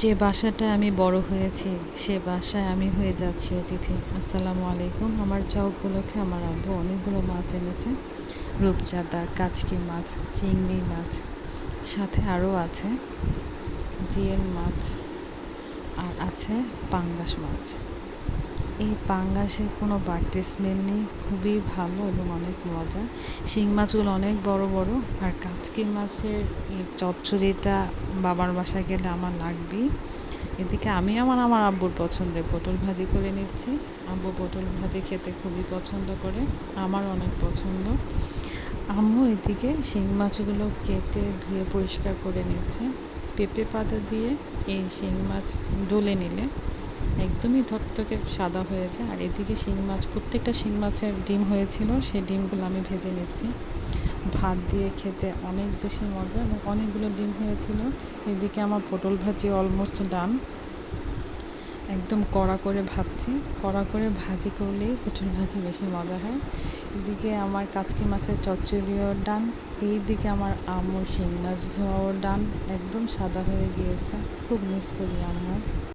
যে বাসাটা আমি বড় হয়েছি, সে বাসায় আমি হয়ে যাচ্ছি অতিথি। আসসালামু আলাইকুম। আমার চা উপলক্ষে আমার আব্বু অনেকগুলো মাছ এনেছে। রূপচাঁদা, কাচকি মাছ, চিংড়ি মাছ, সাথে আরও আছে জিয়েল মাছ, আর আছে পাঙ্গাস মাছ। এই পাঙ্গাসের কোনো বাড়তি স্মেল নেই, খুবই ভালো এবং অনেক মজা। শিং মাছগুলো অনেক বড় বড়, আর কাচকি মাছের এই চচ্চড়িটা বাবার বাসায় গেলে আমার লাগবেই। এদিকে আমি আমার আমার আব্বুর পছন্দের পটল ভাজি করে নিচ্ছি। আব্বু পটল ভাজি খেতে খুবই পছন্দ করে আমার অনেক পছন্দ। আম্মু এদিকে শিং মাছগুলো কেটে ধুয়ে পরিষ্কার করে নিচ্ছে। পেঁপে পাতা দিয়ে এই শিং মাছ ডলে নিলে একদমই ধকধকে সাদা হয়েছে। আর এদিকে শিং মাছ, প্রত্যেকটা শিং মাছের ডিম হয়েছিল, সেই ডিমগুলো আমি ভেজে নিচ্ছি। ভাত দিয়ে খেতে অনেক বেশি মজা এবং অনেকগুলো ডিম হয়েছিল। এদিকে আমার পটল ভাজি অলমোস্ট ডান একদম কড়া করে ভাবছি কড়া করে ভাজি করলেই পটল ভাজি বেশি মজা হয়। এদিকে আমার কাচকি মাছের চচ্চড়িও ডান এই দিকে আমার আম্মুর শিং মাছ ধোয়াও ডান একদম সাদা হয়ে গিয়েছে। খুব মিস করি আম্মু।